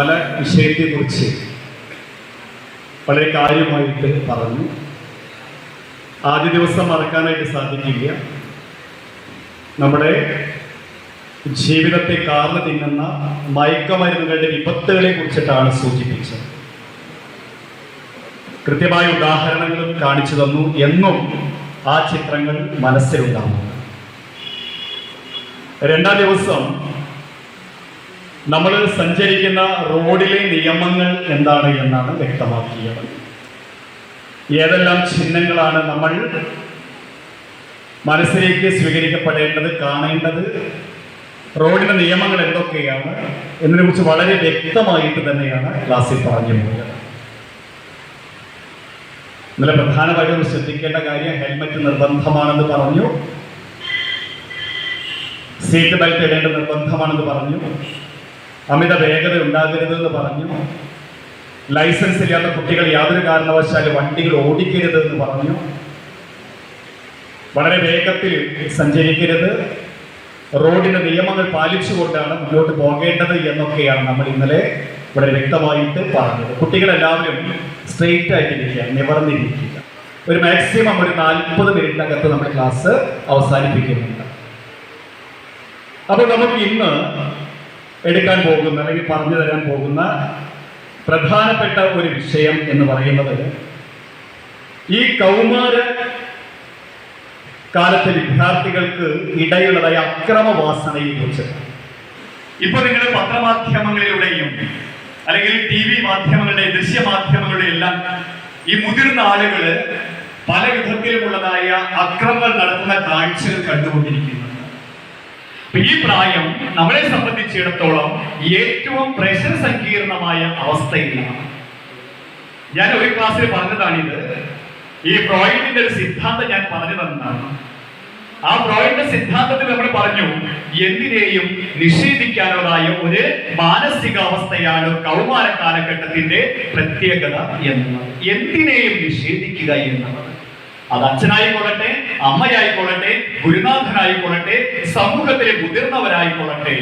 പല വിഷയത്തെക്കുറിച്ച് വളരെ കാര്യമായിട്ട് പറഞ്ഞു. ആദ്യ ദിവസം മറക്കാനായിട്ട് സാധിക്കില്ല. നമ്മുടെ ജീവിതത്തെ കാർന്നു തിന്നുന്ന മയക്കമരുന്നുകളുടെ വിപത്തുകളെ കുറിച്ചിട്ടാണ് സൂചിപ്പിച്ചത്. കൃത്യമായ ഉദാഹരണങ്ങളും കാണിച്ചു തന്നു എന്നും ആ ചിത്രങ്ങൾ മനസ്സിലുണ്ടാവും രണ്ടാം ദിവസം നമ്മൾ സഞ്ചരിക്കുന്ന റോഡിലെ നിയമങ്ങൾ എന്താണ് എന്നാണ് വ്യക്തമാക്കിയത്. ഏതെല്ലാം ചിഹ്നങ്ങളാണ് നമ്മൾ മനസ്സിലേക്ക് സ്വീകരിക്കപ്പെടേണ്ടത് കാണേണ്ടത് റോഡിന്റെ നിയമങ്ങൾ എന്തൊക്കെയാണ് എന്നതിനെ കുറിച്ച് വളരെ വ്യക്തമായിട്ട് തന്നെയാണ് ക്ലാസ്സിൽ പറഞ്ഞു പോയത്. ഇന്നലെ പ്രധാനമായിട്ടും ശ്രദ്ധിക്കേണ്ട കാര്യം ഹെൽമറ്റ് നിർബന്ധമാണെന്ന് പറഞ്ഞു. സീറ്റ് ബെൽറ്റ് ഇടേണ്ട നിർബന്ധമാണെന്ന് പറഞ്ഞു. അമിത വേഗത ഉണ്ടാകരുത് എന്ന് പറഞ്ഞു. ലൈസൻസ് ഇല്ലാത്ത കുട്ടികൾ യാതൊരു കാരണവശാലും വണ്ടികൾ ഓടിക്കരുത് എന്ന് പറഞ്ഞു. വളരെ വേഗത്തിൽ സഞ്ചരിക്കരുത്. റോഡിന്റെ നിയമങ്ങൾ പാലിച്ചുകൊണ്ടാണ് മുന്നോട്ട് പോകേണ്ടത് എന്നൊക്കെയാണ് നമ്മൾ ഇന്നലെ വളരെ വ്യക്തമായിട്ട് പറഞ്ഞത്. കുട്ടികളെല്ലാവരും സ്ട്രെയിറ്റ് ആയിട്ടിരിക്കുക നിവർന്നിരിക്കുക ഒരു മാക്സിമം ഒരു നാൽപ്പത് മിനിറ്റിനകത്ത് നമ്മൾ ക്ലാസ് അവസാനിപ്പിക്കുന്നുണ്ട്. അപ്പോൾ നമുക്ക് ഇന്ന് എടുക്കാൻ പോകുന്ന അല്ലെങ്കിൽ പറഞ്ഞു തരാൻ പോകുന്ന പ്രധാനപ്പെട്ട ഒരു വിഷയം എന്ന് പറയുന്നത് ഈ കൗമാര കാലത്തെ വിദ്യാർത്ഥികൾക്ക് ഇടയുള്ളതായ അക്രമവാസനയെ കുറിച്ച്. ഇപ്പൊ നിങ്ങൾ പത്രമാധ്യമങ്ങളിലൂടെയും അല്ലെങ്കിൽ ടി വി മാധ്യമങ്ങളുടെ ദൃശ്യമാധ്യമങ്ങളുടെ എല്ലാം ഈ മുതിർന്ന ആളുകൾ പല വിധത്തിലുമുള്ളതായ അക്രമങ്ങൾ നടത്തുന്ന കാഴ്ചകൾ കണ്ടുകൊണ്ടിരിക്കുന്നുണ്ട് അപ്പൊ ഈ പ്രായം നമ്മളെ സംബന്ധിച്ചിടത്തോളം ഏറ്റവും പ്രശ്ന സങ്കീർണമായ അവസ്ഥയിലാണ്. ഞാൻ ഒരു ക്ലാസ്സിൽ പറഞ്ഞതാണിത്. ഈ ഫ്രോയിഡിന്റെ ഒരു സിദ്ധാന്തം ഞാൻ പറഞ്ഞു തന്നതാണ്. ആ ഫ്രോയിഡിന്റെ സിദ്ധാന്തത്തിൽ നമ്മൾ പറഞ്ഞു എന്തിനേയും നിഷേധിക്കാനുള്ളതായ ഒരു മാനസികാവസ്ഥയാണ് കൗമാര കാലഘട്ടത്തിന്റെ പ്രത്യേകത എന്നത്. എന്തിനേയും നിഷേധിക്കുക എന്നുള്ളത് അത് അച്ഛനായിക്കൊള്ളട്ടെ അമ്മയായിക്കൊള്ളട്ടെ ഗുരുനാഥനായിക്കൊള്ളട്ടെ സമൂഹത്തിലെ മുതിർന്നവരായിക്കൊള്ളട്ടെ.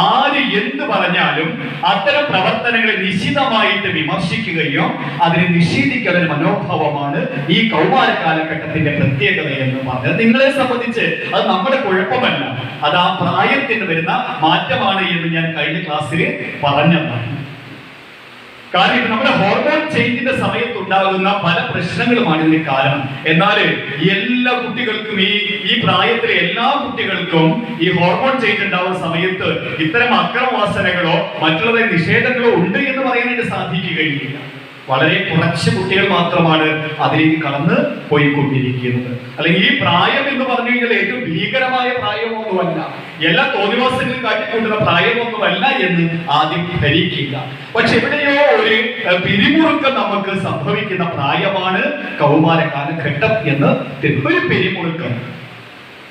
ആര് എന്ത് പറഞ്ഞാലും അത്തരം പ്രവർത്തനങ്ങളെ നിശിതമായിട്ട് വിമർശിക്കുകയോ അതിനെ നിഷേധിക്കുന്ന ഒരു മനോഭാവമാണ് ഈ കൗമാര കാലഘട്ടത്തിന്റെ പ്രത്യേകത എന്ന് പറഞ്ഞത്. നിങ്ങളെ സംബന്ധിച്ച് അത് നമ്മുടെ കുഴപ്പമല്ല. അത് ആ പ്രായത്തിന് വരുന്ന മാറ്റമാണ് എന്ന് ഞാൻ കഴിഞ്ഞ ക്ലാസ്സിൽ പറഞ്ഞതാണ്. കാരണം ഇത് നമ്മുടെ ഹോർമോൺ ചേഞ്ചിന്റെ സമയത്ത് ഉണ്ടാകുന്ന പല പ്രശ്നങ്ങളുമാണ് ഇതിന് കാരണം. എന്നാൽ എല്ലാ കുട്ടികൾക്കും ഈ ഈ പ്രായത്തിലെ എല്ലാ കുട്ടികൾക്കും ഈ ഹോർമോൺ ചേഞ്ച് ഉണ്ടാവുന്ന സമയത്ത് ഇത്തരം അക്രമവാസനകളോ മറ്റുള്ളവരെ നിഷേധങ്ങളോ ഉണ്ട് എന്ന് പറയാനായിട്ട് സാധിക്കുകയില്ല. വളരെ കുറച്ച് കുട്ടികൾ മാത്രമാണ് അതിലേക്ക് കടന്ന് പോയിക്കൊണ്ടിരിക്കുന്നത്. അല്ലെങ്കിൽ ഈ പ്രായം എന്ന് പറഞ്ഞു കഴിഞ്ഞാൽ ഏറ്റവും ഭീകരമായ പ്രായമൊന്നുമല്ല. എല്ലാ തോന്നിവാസങ്ങളും കാട്ടിക്കൊണ്ടുള്ള പ്രായമൊന്നുമല്ല എന്ന് ആദ്യം ധരിക്കില്ല പക്ഷെ എവിടെയോ ഒരു പിരിമുറുക്കം നമുക്ക് സംഭവിക്കുന്ന പ്രായമാണ് കൗമാര കാലഘട്ടം എന്ന് ഒരു പിരിമുറുക്കം.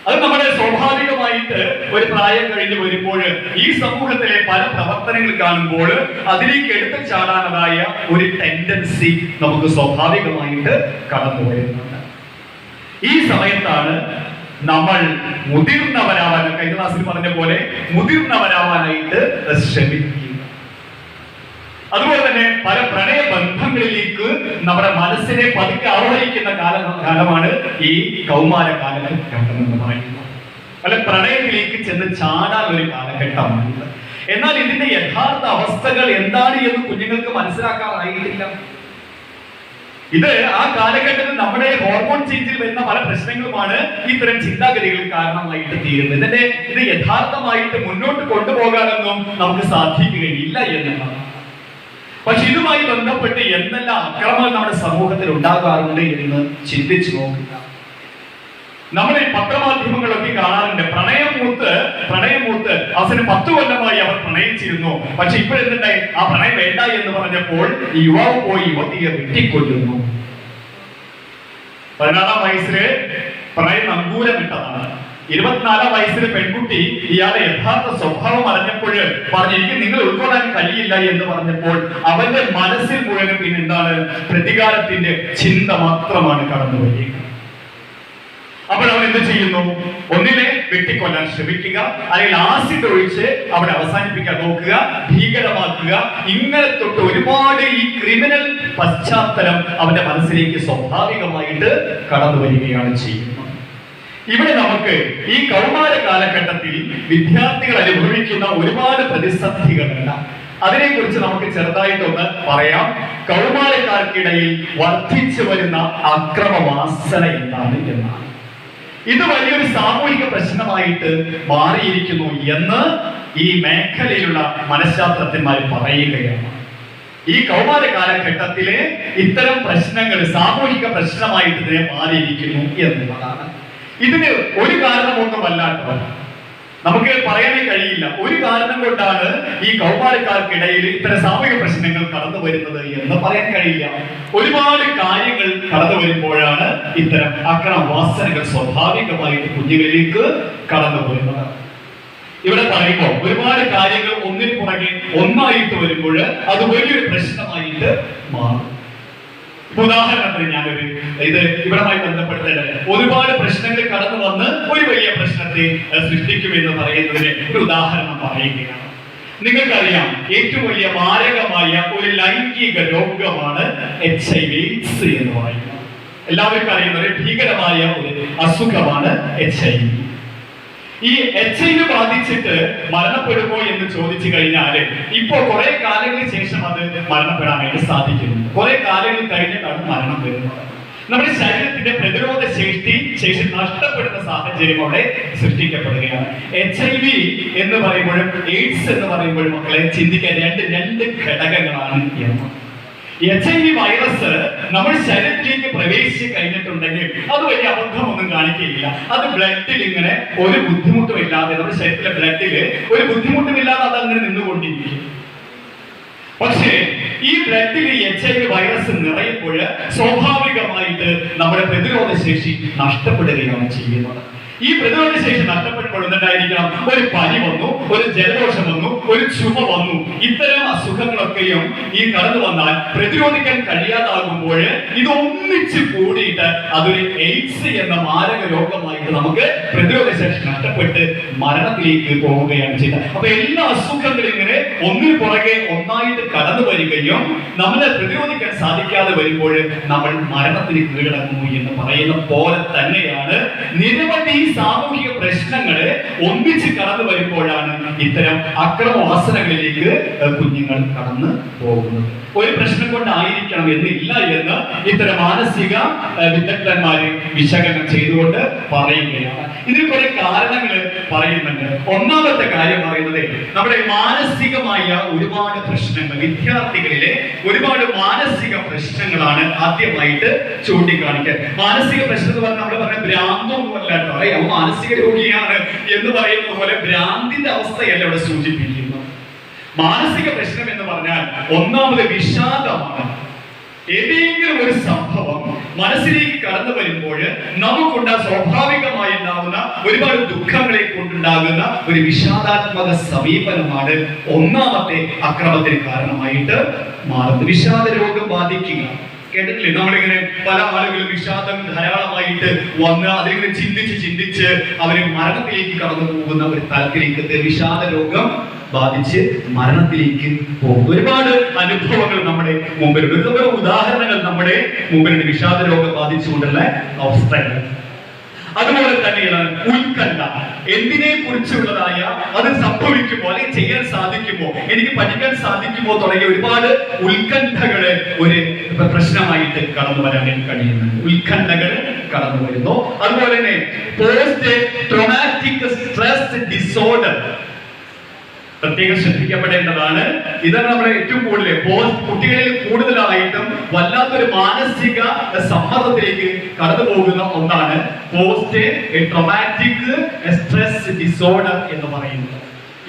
അത് നമ്മുടെ സ്വാഭാവികമായിട്ട് ഒരു പ്രായം കഴിഞ്ഞ് വരുമ്പോൾ ഈ സമൂഹത്തിലെ പല പ്രവർത്തനങ്ങൾ കാണുമ്പോൾ അതിലേക്ക് എടുത്തു ചാടാനതായ ഒരു ടെൻഡൻസി നമുക്ക് സ്വാഭാവികമായിട്ട് കടന്നു വരുന്നുണ്ട്. ഈ സമയത്താണ് നമ്മൾ മുതിർന്നവരാവാൻ കഴിഞ്ഞ ക്ലാസ്സിൽ പറഞ്ഞ പോലെ മുതിർന്നവരാവാനായിട്ട് ശ്രമിക്കുക. അതുപോലെ തന്നെ പല പ്രണയ ബന്ധങ്ങളിലേക്ക് നമ്മുടെ മനസ്സിനെ പതുക്കെ ആവഹിക്കുന്ന കാല കാലമാണ് ഈ കൗമാര കാലഘട്ടം എന്ന് പറയുന്നത്. പല പ്രണയത്തിലേക്ക് ചെന്ന് ചാടാൻ ഒരു കാലഘട്ടമാണ് എന്നാൽ ഇതിന്റെ യഥാർത്ഥ അവസ്ഥകൾ എന്താണ് എന്ന് കുഞ്ഞുങ്ങൾക്ക് മനസ്സിലാക്കാറായിട്ടില്ല. ഇത് ആ കാലഘട്ടത്തിൽ നമ്മുടെ ഹോർമോൺ ചേഞ്ചിൽ വരുന്ന പല പ്രശ്നങ്ങളുമാണ് ഇത്തരം ചിന്താഗതികൾ കാരണമായിട്ട് തീരുന്നത്. ഇതിന്റെ ഇത് യഥാർത്ഥമായിട്ട് മുന്നോട്ട് കൊണ്ടുപോകാനൊന്നും നമുക്ക് സാധിക്കുകയില്ല എന്നുള്ളതാണ്. പക്ഷെ ഇതുമായി ബന്ധപ്പെട്ട് എന്തെല്ലാം അക്രമങ്ങൾ നമ്മുടെ സമൂഹത്തിൽ ഉണ്ടാകാറുണ്ട് എന്ന് ചിന്തിച്ചു നോക്കുക. നമ്മൾ ഈ പത്രമാധ്യമങ്ങളൊക്കെ കാണാറുണ്ട്. പ്രണയമൂത്ത് പ്രണയമൂത്ത് പ്രണയം മൂത്ത് അവസാനം പത്ത് കൊല്ലമായി അവർ പ്രണയിച്ചിരുന്നു. പക്ഷെ ഇപ്പോഴെന്തുണ്ടായി ആ പ്രണയം വേണ്ട എന്ന് പറഞ്ഞപ്പോൾ യുവാവ് പോയി യുവതിയെ വെട്ടിക്കൊല്ലുന്നു. പതിനാറാം വയസ്സിൽ പ്രണയം നങ്കൂലമിട്ടതാണ്. ഇരുപത്തിനാലാം വയസ്സിലെ പെൺകുട്ടി ഇയാളെ യഥാർത്ഥ സ്വഭാവം അറിഞ്ഞപ്പോൾ പറഞ്ഞു എനിക്ക് നിങ്ങൾ ഉൾക്കൊള്ളാൻ കഴിയില്ല എന്ന് പറഞ്ഞപ്പോൾ അവന്റെ മനസ്സിൽ മുഴുവനും പിന്നെ എന്താണ്? പ്രതികാരത്തിന്റെ ചിന്ത മാത്രമാണ് കടന്നു വരിക അപ്പോൾ അവൻ എന്ത് ചെയ്യുന്നു? ഒന്നിനെ വെട്ടിക്കൊല്ലാൻ ശ്രമിക്കുക അല്ലെങ്കിൽ ആസിഡ് ഒഴിച്ച് അവിടെ അവസാനിപ്പിക്കാൻ നോക്കുക ഭീകരമാക്കുക. ഇങ്ങനെ തൊട്ട് ഒരുപാട് ഈ ക്രിമിനൽ പശ്ചാത്തലം അവന്റെ മനസ്സിലേക്ക് സ്വാഭാവികമായിട്ട് കടന്നു വരികയാണ് ചെയ്യുന്നത്. ഇവിടെ നമുക്ക് ഈ കൗമാര കാലഘട്ടത്തിൽ വിദ്യാർത്ഥികൾ അനുഭവിക്കുന്ന ഒരുപാട് പ്രതിസന്ധികളുണ്ട്. അതിനെക്കുറിച്ച് നമുക്ക് ചെറുതായിട്ടൊന്ന് പറയാം. കൗമാരക്കാർക്കിടയിൽ വർദ്ധിച്ചു വരുന്ന അക്രമവാസന എന്താണ് എന്നാണ്. ഇത് വലിയൊരു സാമൂഹിക പ്രശ്നമായിട്ട് മാറിയിരിക്കുന്നു എന്ന് ഈ മേഖലയിലുള്ള മനഃശാസ്ത്രജ്ഞന്മാർ പറയുകയാണ്. ഈ കൗമാര കാലഘട്ടത്തിലെ ഇത്തരം പ്രശ്നങ്ങൾ സാമൂഹിക പ്രശ്നമായിട്ട് ഇതിനെ മാറിയിരിക്കുന്നു എന്നുള്ളതാണ്. ഇതിന് ഒരു കാരണമൊന്നുമല്ലാട്ടോ നമുക്ക് പറയാനേ കഴിയില്ല. ഒരു കാരണം കൊണ്ടാണ് ഈ കൗമാരക്കാർക്കിടയിൽ ഇത്തരം സാമൂഹിക പ്രശ്നങ്ങൾ കടന്നു വരുന്നത് എന്ന് പറയാൻ കഴിയില്ല. ഒരുപാട് കാര്യങ്ങൾ കടന്നു വരുമ്പോഴാണ് ഇത്തരം അക്രമവാസനകൾ സ്വാഭാവികമായിട്ട് കുഞ്ഞുങ്ങളിലേക്ക് കടന്നു വരുന്നത്. ഇവിടെ പറയുമ്പോൾ ഒരുപാട് കാര്യങ്ങൾ ഒന്നിന് പുറകെ ഒന്നായിട്ട് വരുമ്പോൾ അത് വലിയൊരു പ്രശ്നമായിട്ട് മാറും. ഉദാഹരണത്തിന് ഞാനൊരു ഇത് ഇവിടമായി ബന്ധപ്പെടുത്തേണ്ടത് ഒരുപാട് പ്രശ്നങ്ങൾ കടന്നു വന്ന് ഒരു വലിയ പ്രശ്നത്തെ സൃഷ്ടിക്കും സൃഷ്ടിക്കുമെന്ന് പറയുന്നതിന് ഒരു ഉദാഹരണം പറയുകയാണ്. നിങ്ങൾക്കറിയാം ഏറ്റവും വലിയ മാരകമായ ഒരു ലൈംഗിക രോഗമാണ് എച്ച് ഐ വി എന്ന് പറയുന്നത്. എല്ലാവർക്കും അറിയുന്ന ഒരു ഭീകരമായ ഒരു അസുഖമാണ് എച്ച് ഐ വി. ഈ എച്ച് ഐ വി ബാധിച്ചിട്ട് മരണപ്പെടുമോ എന്ന് ചോദിച്ചു കഴിഞ്ഞാൽ ഇപ്പോ കുറെ കാലങ്ങൾക്ക് ശേഷം അത് മരണപ്പെടാനായിട്ട് സാധിക്കുന്നു. കുറെ കാലങ്ങൾ കഴിഞ്ഞിട്ടാണ് മരണം വരുന്നത്. നമ്മുടെ ശരീരത്തിന്റെ പ്രതിരോധ ശേഷി ശേഷി നഷ്ടപ്പെടുന്ന സാഹചര്യം അവിടെ സൃഷ്ടിക്കപ്പെടുകയാണ്. എച്ച് ഐ വി എന്ന് പറയുമ്പോഴും എയ്ഡ്സ് എന്ന് പറയുമ്പോഴും മക്കളെ ചിന്തിക്കാൻ രണ്ട് രണ്ട് ഘടകങ്ങളാണ് എന്ന് എച്ച് ഐ വി വൈറസ് നമ്മുടെ ശരീരത്തിലേക്ക് പ്രവേശിച്ച് കഴിഞ്ഞിട്ടുണ്ടെങ്കിൽ അത് വലിയ അബദ്ധമൊന്നും കാണിക്കുകയില്ല. അത് ബ്ലഡിൽ ഇങ്ങനെ ഒരു ബുദ്ധിമുട്ടും ഇല്ലാതെ നമ്മുടെ ശരീരത്തിലെ ബ്ലഡിൽ ഒരു ബുദ്ധിമുട്ടും ഇല്ലാതെ അത് അങ്ങനെ നിന്നുകൊണ്ടിരിക്കും. പക്ഷേ ഈ ബ്ലഡിൽ എച്ച് ഐ വി വൈറസ് നിറയുമ്പോൾ സ്വാഭാവികമായിട്ട് നമ്മുടെ പ്രതിരോധ ശേഷി നഷ്ടപ്പെടുകയാണ് ചെയ്യുന്നത്. ഈ പ്രതിരോധ ശേഷി നഷ്ടപ്പെടുമ്പോൾ എന്തുണ്ടായിരിക്കണം ഒരു പനി വന്നു ഒരു ജലദോഷം വന്നു ഒരു ചുമ വന്നു. ഇത്തരം അസുഖങ്ങളൊക്കെയും ഈ കടന്നു വന്നാൽ പ്രതിരോധിക്കാൻ കഴിയാതാകുമ്പോൾ ഇത് ഒന്നിച്ച് കൂടിയിട്ട് അതൊരു എയ്ഡ്സ് എന്ന മാരക രോഗമായിട്ട് നമുക്ക് പ്രതിരോധ ശേഷി നഷ്ടപ്പെട്ട് മരണത്തിലേക്ക് പോവുകയാണ് ചെയ്യുന്നത്. അപ്പൊ എല്ലാ അസുഖങ്ങളും ഇങ്ങനെ ഒന്നിനു പുറകെ ഒന്നായിട്ട് കടന്നു വരികയും നമ്മളെ പ്രതിരോധിക്കാൻ സാധിക്കാതെ വരുമ്പോൾ നമ്മൾ മരണത്തിന് കീഴടങ്ങുന്നു എന്ന് പറയുന്ന പോലെ തന്നെയാണ് നിരവധി സാമൂഹിക പ്രശ്നങ്ങൾ ഒന്നിച്ച് കടന്നു വരുമ്പോഴാണ് ഇത്തരം അക്രമവാസനകളിലേക്ക് കുഞ്ഞുങ്ങൾ കടന്നു പോകുന്നത്. ഒരു പ്രശ്നം കൊണ്ടായിരിക്കണം എന്നില്ല എന്ന് ഇത്തരം മാനസിക വിദഗ്ധന്മാര് വിശകലനം ചെയ്തുകൊണ്ട് പറയുകയാണ്. ഇതിന് കുറെ കാരണങ്ങൾ പറയുന്നുണ്ട്. ഒന്നാമത്തെ കാര്യം പറയുന്നത് നമ്മുടെ മാനസികമായ ഒരുപാട് പ്രശ്നങ്ങൾ വിദ്യാർത്ഥികളിലെ ഒരുപാട് മാനസിക പ്രശ്നങ്ങളാണ് ആദ്യമായിട്ട് ചൂണ്ടിക്കാണിക്കുക മാനസിക പ്രശ്നം എന്ന് പറഞ്ഞാൽ നമ്മൾ പറഞ്ഞ ഭ്രാന്തൊന്നും അല്ല അവൻ മാനസിക രോഗിയാണ് എന്ന് പറയുന്ന പോലെ ഭ്രാന്തിന്റെ അവസ്ഥയല്ല ഇവിടെ സൂചിപ്പിക്കുന്നത്. മാനസിക പ്രശ്നം എന്ന് പറഞ്ഞാൽ ഒന്നാമത് വിഷാദമാണ്. ഏതെങ്കിലും ഒരു സംഭവം മനസ്സിലേക്ക് കടന്നു വരുമ്പോൾ നമുക്കുണ്ട സ്വാഭാവികമായി ഉണ്ടാകുന്ന ഒരുപാട് ദുഃഖങ്ങളെ കൊണ്ടുണ്ടാകുന്ന ഒരു വിഷാദാത്മക സമീപനമാണ് ഒന്നാമത്തെ അക്രമത്തിന് കാരണമായിട്ട് മാറുന്നത്. വിഷാദ രോഗം ബാധിക്കുക. കേട്ടിട്ടില്ലേ? നമ്മളിങ്ങനെ പല ആളുകളും വിഷാദം ധാരാളമായിട്ട് വന്ന് അതിങ്ങനെ ചിന്തിച്ച് ചിന്തിച്ച് അവർ മരണത്തിലേക്ക് കടന്നു പോകുന്ന ഒരു തലത്തിലേക്ക്. വിഷാദ രോഗം ബാധിച്ച് മരണത്തിലേക്ക് പോകും ഒരുപാട് അനുഭവങ്ങൾ നമ്മുടെ മുമ്പിലുണ്ട്. ഒരുപാട് ഉദാഹരണങ്ങൾ നമ്മുടെ മുമ്പിലുണ്ട്. വിഷാദ രോഗം ബാധിച്ചുകൊണ്ടുള്ള അവസ്ഥകൾ. അതുപോലെ തന്നെയാണ് ഉത്കണ്ഠ എന്തിനെ കുറിച്ചുള്ളതായ അത് സംഭവിക്കുമോ അല്ലെങ്കിൽ ചെയ്യാൻ സാധിക്കുമോ എനിക്ക് പഠിക്കാൻ സാധിക്കുമോ തുടങ്ങിയ ഒരുപാട് ഉത്കണ്ഠകൾ ഒരു പ്രശ്നമായിട്ട് കടന്നു വരാൻ കഴിയുന്നുണ്ട്. ഉത്കണ്ഠകൾ കടന്നു വരുന്നു. അതുപോലെ തന്നെ പോസ്റ്റ് ട്രോമാറ്റിക് സ്ട്രെസ് ഡിസോർഡർ പ്രത്യേകം ശ്രദ്ധിക്കപ്പെടേണ്ടതാണ്. ഇതാണ് നമ്മുടെ ഏറ്റവും കൂടുതൽ പോസ്റ്റ് കുട്ടികളിൽ കൂടുതലായിട്ടും വല്ലാത്തൊരു മാനസിക സമ്മർദ്ദത്തിലേക്ക് കടന്നു പോകുന്ന ഒന്നാണ് പോസ്റ്റ് ട്രോമാറ്റിക് സ്ട്രെസ് ഡിസോർഡർ എന്ന് പറയുന്നത്.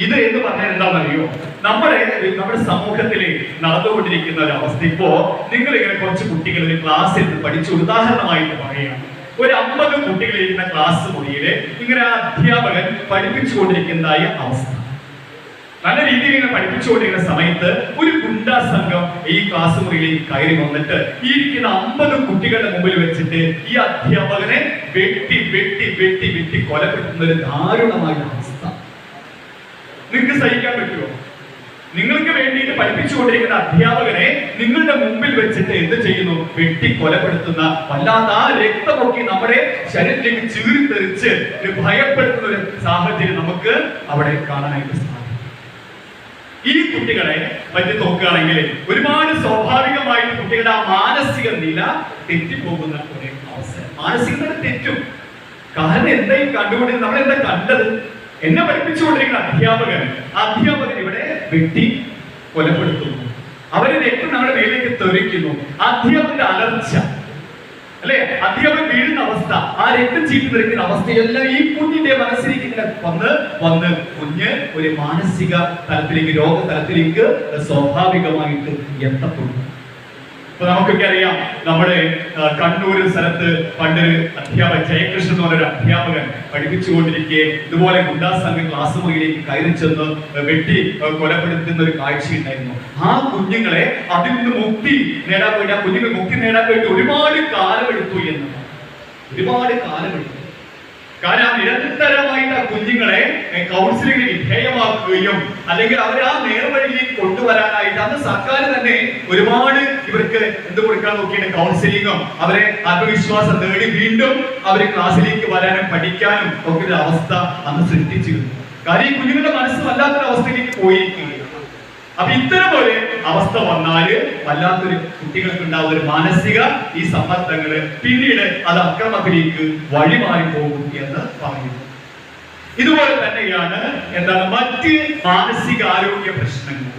ഇത് എന്ന് പറഞ്ഞാൽ എന്താണെന്നറിയോ? നമ്മുടെ നമ്മുടെ സമൂഹത്തിൽ നടന്നുകൊണ്ടിരിക്കുന്ന ഒരു അവസ്ഥ ഇപ്പോ നിങ്ങൾ ഇങ്ങനെ കുറച്ച് കുട്ടികൾ ഒരു ക്ലാസ്സിൽ പഠിച്ചു ഉദാഹരണമായിട്ട് പറയുകയാണ്. ഒരു അമ്പത് കുട്ടികൾ ഇരിക്കുന്ന ക്ലാസ് മുറിയിൽ ഇങ്ങനെ അധ്യാപകൻ പഠിപ്പിച്ചുകൊണ്ടിരിക്കുന്നതായ അവസ്ഥ. നല്ല രീതിയിൽ ഇങ്ങനെ പഠിപ്പിച്ചുകൊണ്ടിരുന്ന സമയത്ത് ഒരു ഗുണ്ടാ സംഘം ഈ ക്ലാസ് മുറിയിലേക്ക് കയറി വന്നിട്ട് ഈ ഇരിക്കുന്ന അമ്പത് കുട്ടികളുടെ മുമ്പിൽ വെച്ചിട്ട് ഈ അധ്യാപകനെ വെട്ടി വെട്ടി വെട്ടി വെട്ടി കൊലപ്പെടുത്തുന്ന ഒരു ദാരുണമായ അവസ്ഥ. നിങ്ങൾക്ക് സഹിക്കാൻ പറ്റുമോ നിങ്ങൾക്ക് വേണ്ടിയിട്ട് പഠിപ്പിച്ചുകൊണ്ടിരിക്കുന്ന അധ്യാപകനെ നിങ്ങളുടെ മുമ്പിൽ വെച്ചിട്ട് എന്ത് ചെയ്യുന്നു? വെട്ടി കൊലപ്പെടുത്തുന്ന വല്ലാത്ത ആ രക്തമൊക്കെ നമ്മുടെ ശരീരത്തിലേക്ക് ചീറിത്തെറിച്ച് ഭയപ്പെടുത്തുന്ന ഒരു സാഹചര്യം നമുക്ക് അവിടെ കാണാനായിട്ട് സാധിക്കും. ഈ കുട്ടികളെ പറ്റി നോക്കുകയാണെങ്കിൽ ഒരുപാട് സ്വാഭാവികമായിട്ട് കുട്ടികളുടെ ആ മാനസിക നില തെറ്റിപ്പോകുന്ന ഒരു അവസരം മാനസിക നില തെറ്റും. കാരണം എന്തായി ഈ കണ്ടുകൊണ്ടിരുന്നത് നമ്മൾ എന്താ കണ്ടത്? എന്നെ പഠിപ്പിച്ചുകൊണ്ടിരിക്കുന്ന അധ്യാപകൻ അധ്യാപകൻ ഇവിടെ വെട്ടി കൊലപ്പെടുത്തുന്നു. അവരെ രക്തം നമ്മുടെ മേലേക്ക് തെറിക്കുന്നു. അധ്യാപകന്റെ അലർച്ച. അല്ലെ? അധ്യാപകൻ വീഴുന്ന അവസ്ഥ. ആ രക്തം ചീറ്റി നിൽക്കുന്ന അവസ്ഥയെല്ലാം ഈ കുഞ്ഞിന്റെ മനസ്സിലേക്ക് വന്ന് വന്ന് കുഞ്ഞ് ഒരു മാനസിക തലത്തിലേക്ക് രോഗ തലത്തിലേക്ക് സ്വാഭാവികമായിട്ട് എത്തപ്പെടുന്നു ഇപ്പൊ നമുക്കൊക്കെ അറിയാം നമ്മുടെ കണ്ണൂർ സ്ഥലത്ത് പണ്ടൊരു അധ്യാപകൻ ജയകൃഷ്ണൻ എന്ന് പറഞ്ഞൊരു അധ്യാപകൻ പഠിപ്പിച്ചുകൊണ്ടിരിക്കെ ഇതുപോലെ ഗുണ്ടാ സംഘം ക്ലാസ് മുറിയിലേക്ക് കയറി ചെന്ന് വെട്ടി കൊലപ്പെടുത്തുന്ന ഒരു കാഴ്ചയുണ്ടായിരുന്നു. ആ കുഞ്ഞുങ്ങളെ അതിൽ നിന്ന് മുക്തി നേടാൻ വേണ്ടി ആ കുഞ്ഞുങ്ങൾ മുക്തി നേടാൻ വേണ്ടി ഒരുപാട് കാലമെടുത്തു എന്ന്. ഒരുപാട് കാലമെടുത്തു. കാരണം നിരന്തരമായിട്ട് ആ കുഞ്ഞുങ്ങളെ കൗൺസിലിംഗിന് വിധേയമാക്കുകയും അല്ലെങ്കിൽ അവരെ ആ നേർവഴിയിലേക്ക് കൊണ്ടുവരാനായിട്ട് അന്ന് സർക്കാർ തന്നെ ഒരുപാട് ഇവർക്ക് എന്ത് കൊടുക്കാൻ നോക്കിയിട്ട് കൗൺസിലിങ്ങും അവരെ ആത്മവിശ്വാസം നേടി വീണ്ടും അവർ ക്ലാസ്സിലേക്ക് വരാനും പഠിക്കാനും ഒക്കെ ഒരു അവസ്ഥ അന്ന് സൃഷ്ടിച്ചിരുന്നു. കാര്യം ഈ കുഞ്ഞുങ്ങളുടെ മനസ്സ് വല്ലാത്തൊരു അവസ്ഥയിലേക്ക് പോയിരിക്കുകയാണ്. അപ്പൊ ഇത്തരം ഒരു അവസ്ഥ വന്നാൽ വല്ലാത്തൊരു കുട്ടികൾക്ക് ഉണ്ടാവുന്ന ഒരു മാനസിക ഈ സമ്മർദ്ദങ്ങൾ പിന്നീട് അത് അക്രമത്തിലേക്ക് വഴിമാറി പോകും എന്ന് പറയുന്നു. ഇതുപോലെ തന്നെയാണ് എന്താണ് മറ്റ് മാനസിക ആരോഗ്യ പ്രശ്നങ്ങൾ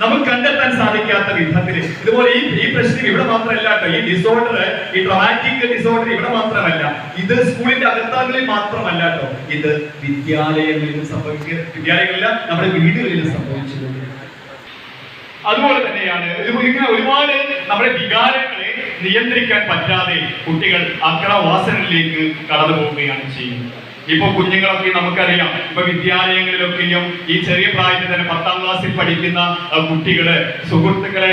നമുക്ക് കണ്ടെത്താൻ സാധിക്കാത്ത വിധത്തിൽ ഇതുപോലെ ഈ ഈ പ്രശ്നം ഇവിടെ മാത്രമല്ല കേട്ടോ. ഈ ഡിസോർഡർ ഈ ട്രമാറ്റിക് ഡിസോർഡർ ഇവിടെ മാത്രമല്ല. ഇത് സ്കൂളിന്റെ അകത്താകളിൽ മാത്രമല്ല കേട്ടോ. ഇത് വിദ്യാലയങ്ങളിലും സംഭവിക്കുക വിദ്യാലയങ്ങളില്ല നമ്മുടെ വീടുകളിലും സംഭവിച്ചിട്ടുണ്ട് അതുപോലെ തന്നെയാണ് ഇങ്ങനെ ഒരുപാട് നമ്മുടെ വികാരങ്ങളെ നിയന്ത്രിക്കാൻ പറ്റാതെ കുട്ടികൾ അക്രവാസനിലേക്ക് കടന്നു പോവുകയാണ് ചെയ്യുന്നത്. ഇപ്പൊ കുഞ്ഞുങ്ങളൊക്കെ നമുക്കറിയാം ഇപ്പൊ വിദ്യാലയങ്ങളിലൊക്കെയും ഈ ചെറിയ പ്രായത്തിൽ തന്നെ പത്താം ക്ലാസ്സിൽ പഠിക്കുന്ന കുട്ടികളെ സുഹൃത്തുക്കളെ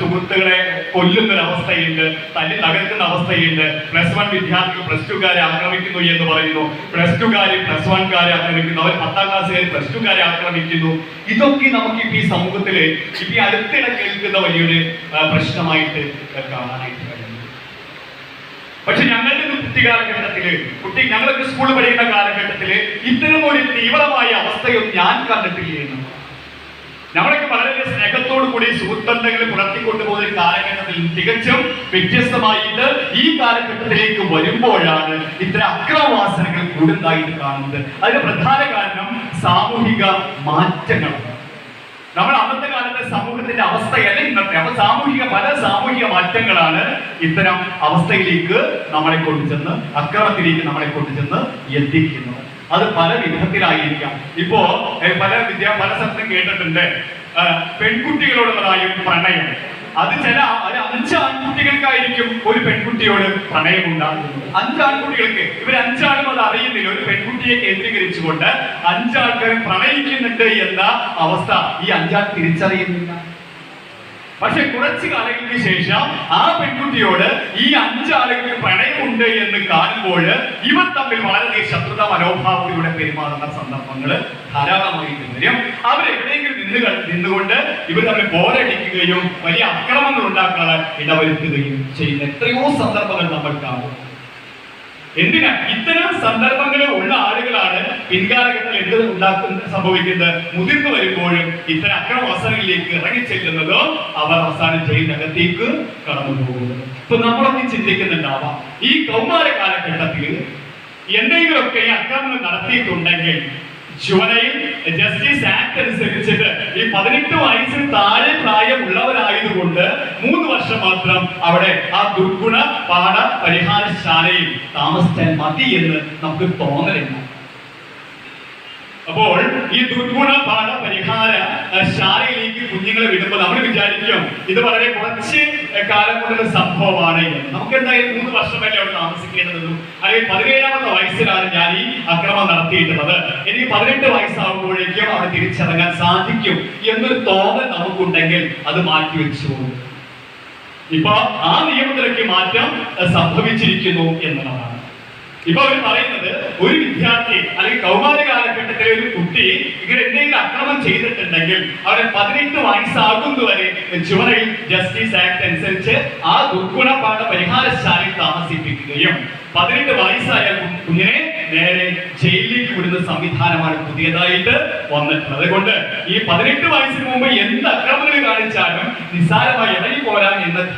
സുഹൃത്തുക്കളെ കൊല്ലുന്ന ഒരു അവസ്ഥയുണ്ട് തല്ലി തകർക്കുന്ന അവസ്ഥയുണ്ട് പ്ലസ് വൺ വിദ്യാർത്ഥികൾ പ്ലസ് ടുക്കാരെ ആക്രമിക്കുന്നു എന്ന് പറയുന്നു. Plus ടുക്കാര് plus വൺകാരെ ആക്രമിക്കുന്നു. അവർ പത്താം ക്ലാസ്സുകാർ പ്ലസ് ടുക്കാരെ ആക്രമിക്കുന്നു. ഇതൊക്കെ നമുക്ക് ഇപ്പൊ ഈ സമൂഹത്തിൽ ഇപ്പൊ ഈ അടുത്തിടെ കേൾക്കുന്ന വലിയൊരു പ്രശ്നമായിട്ട് കാണാനായിട്ട് കഴിയും പക്ഷെ ഞങ്ങളുടെ കുട്ടിക്കാലഘട്ടത്തിൽ കുട്ടി ഞങ്ങളൊക്കെ സ്കൂളിൽ പഠിക്കുന്ന കാലഘട്ടത്തിൽ ഇത്തരം ഒരു തീവ്രമായ അവസ്ഥയും ഞാൻ കണ്ടിട്ടില്ല നമ്മളൊക്കെ വളരെ സ്നേഹത്തോടു കൂടി സുഹൃത്തുണ്ടെങ്കിൽ പുലർത്തിക്കൊണ്ടുപോകുന്ന ഒരു കാലഘട്ടത്തിൽ തികച്ചും വ്യത്യസ്തമായിട്ട് ഈ കാലഘട്ടത്തിലേക്ക് വരുമ്പോഴാണ് ഇത്തരം അക്രമവാസനകൾ കൂടുതലായിട്ട് കാണുന്നത്. അതിന് പ്രധാന കാരണം സാമൂഹിക മാറ്റങ്ങളാണ്. നമ്മൾ അന്നത്തെ കാലത്തെ സമൂഹത്തിന്റെ അവസ്ഥയല്ല ഇന്നത്തെ? അപ്പൊ സാമൂഹിക പല സാമൂഹിക മാറ്റങ്ങളാണ് ഇത്തരം അവസ്ഥയിലേക്ക് നമ്മളെ കൊണ്ടുചെന്ന് അക്രമത്തിലേക്ക് നമ്മളെ കൊണ്ടുചെന്ന് എത്തിക്കുന്നത്. അത് പല വിധത്തിലായിരിക്കാം. ഇപ്പോ പല വിദ്യാ പല സ്ഥലത്തും കേട്ടിട്ടുണ്ട്. പെൺകുട്ടികളോടുള്ളതായും പ്രണയം. അത് ചില ഒരു അഞ്ച് ആൺകുട്ടികൾക്കായിരിക്കും ഒരു പെൺകുട്ടിയോട് പ്രണയമുണ്ടാകുന്നത്. അഞ്ച് ആൺകുട്ടികൾക്ക് ഇവർ അഞ്ചാളും അത് അറിയുന്നില്ല. ഒരു പെൺകുട്ടിയെ കേന്ദ്രീകരിച്ചുകൊണ്ട് അഞ്ചാൾക്കാരും പ്രണയിക്കുന്നുണ്ട് എന്ന അവസ്ഥ ഈ അഞ്ചാൾ തിരിച്ചറിയുന്നില്ല പക്ഷെ കുറച്ചു കാലങ്ങൾക്ക് ശേഷം ആ പെൺകുട്ടിയോട് ഈ അഞ്ചാളുകൾക്ക് പ്രണയമുണ്ട് എന്ന് കാണുമ്പോൾ ഇവർ തമ്മിൽ വളരെ ശത്രുത മനോഭാവത്തിലൂടെ പെരുമാറുന്ന സന്ദർഭങ്ങൾ ധാരാളമായിട്ട് വരും. അവരെവിടെയെങ്കിലും നിന്ന് നിന്നുകൊണ്ട് ഇവർ തമ്മിൽ പോരടിക്കുകയും വലിയ അക്രമങ്ങൾ ഉണ്ടാക്കാൻ ഇടവരുത്തുകയും ചെയ്യുന്ന എത്രയോ സന്ദർഭങ്ങൾ നമ്മൾ കാണും. എന്തിനാ? ഇത്തരം സന്ദർഭങ്ങളിൽ ഉള്ള ആളുകളാണ് പിൻകാലഘട്ടത്തിൽ എന്ത് ഉണ്ടാക്കുന്ന സംഭവിക്കുന്നത്? മുതിർന്നു വരുമ്പോഴും ഇത്തരം അക്രമ അവസരങ്ങളിലേക്ക് ഇറങ്ങി ചെല്ലുന്നതോ അവർ അവസാനം ജയിലിനകത്തേക്ക് കടന്നു പോകുന്നത് ഇപ്പൊ നമ്മളൊക്കെ ചിന്തിക്കുന്നുണ്ടാവാം ഈ കൗമാര കാലഘട്ടത്തിൽ എന്തെങ്കിലുമൊക്കെ അക്രമങ്ങൾ നടത്തിയിട്ടുണ്ടെങ്കിൽ ചുവനയിൽ ജസ്റ്റിസ് ആക്ട് അനുസരിച്ചിട്ട് ഈ പതിനെട്ട് വയസ്സിൽ താഴെ പ്രായമുള്ളവരായതുകൊണ്ട് മൂന്ന് വർഷം മാത്രം അവിടെ ആ ദുർഗുണ പാഠ പരിഹാരശാലയിൽ താമസിച്ചാൽ മതി എന്ന് നമുക്ക് തോന്നലില്ല അപ്പോൾ ഈ ദുർഗുണ പാഠ പരിഹാര ശാലയിലേക്ക് കുഞ്ഞുങ്ങളെ വിടുമ്പോൾ നമ്മൾ വിചാരിക്കും ഇത് വളരെ കുറച്ച് കാലം കൊണ്ടുള്ള സംഭവമാണ് നമുക്ക് എന്തായാലും മൂന്ന് വർഷമല്ലേ അവിടെ താമസിക്കേണ്ടതെന്നും അല്ലെങ്കിൽ പതിനേഴാമത്തെ വയസ്സിലാണ് ഞാൻ ഈ അക്രമം നടത്തിയിട്ടുള്ളത്. എനിക്ക് പതിനെട്ട് വയസ്സാകുമ്പോഴേക്കും അവിടെ തിരിച്ചിറങ്ങാൻ സാധിക്കും എന്നൊരു തോന്നൽ നമുക്കുണ്ടെങ്കിൽ അത് മാറ്റി വെച്ചുകൊണ്ട് ഇപ്പൊ ആ നിയമത്തിലേക്ക് മാറ്റം സംഭവിച്ചിരിക്കുന്നു എന്നുള്ളതാണ്. ഇപ്പൊ അവർ പറയുന്നത് ഒരു വിദ്യാർത്ഥി അല്ലെങ്കിൽ കൗമാര കാലഘട്ടത്തിലെ ഒരു കുട്ടി ഇങ്ങനെ എന്തെങ്കിലും അക്രമം ചെയ്തിട്ടുണ്ടെങ്കിൽ അവരെ പതിനെട്ട് വയസ്സാകുന്നതുവരെ ചുവരയിൽ ജസ്റ്റിസ് ആക്ട് അനുസരിച്ച് ആ ദുർഗുണപാഠ പരിഹാരശാലയിൽ താമസിപ്പിക്കുകയും പതിനെട്ട് വയസ്സായ കുഞ്ഞിനെ നേരെ ജയിലിലേക്ക് വിടുന്ന സംവിധാനമാണ് പുതിയതായിട്ട് വന്നിട്ടുള്ളത്. അതുകൊണ്ട് ഈ പതിനെട്ട് വയസ്സിന് മുമ്പ് എന്ത് അക്രമങ്ങൾ കാണിച്ചാലും എന്ന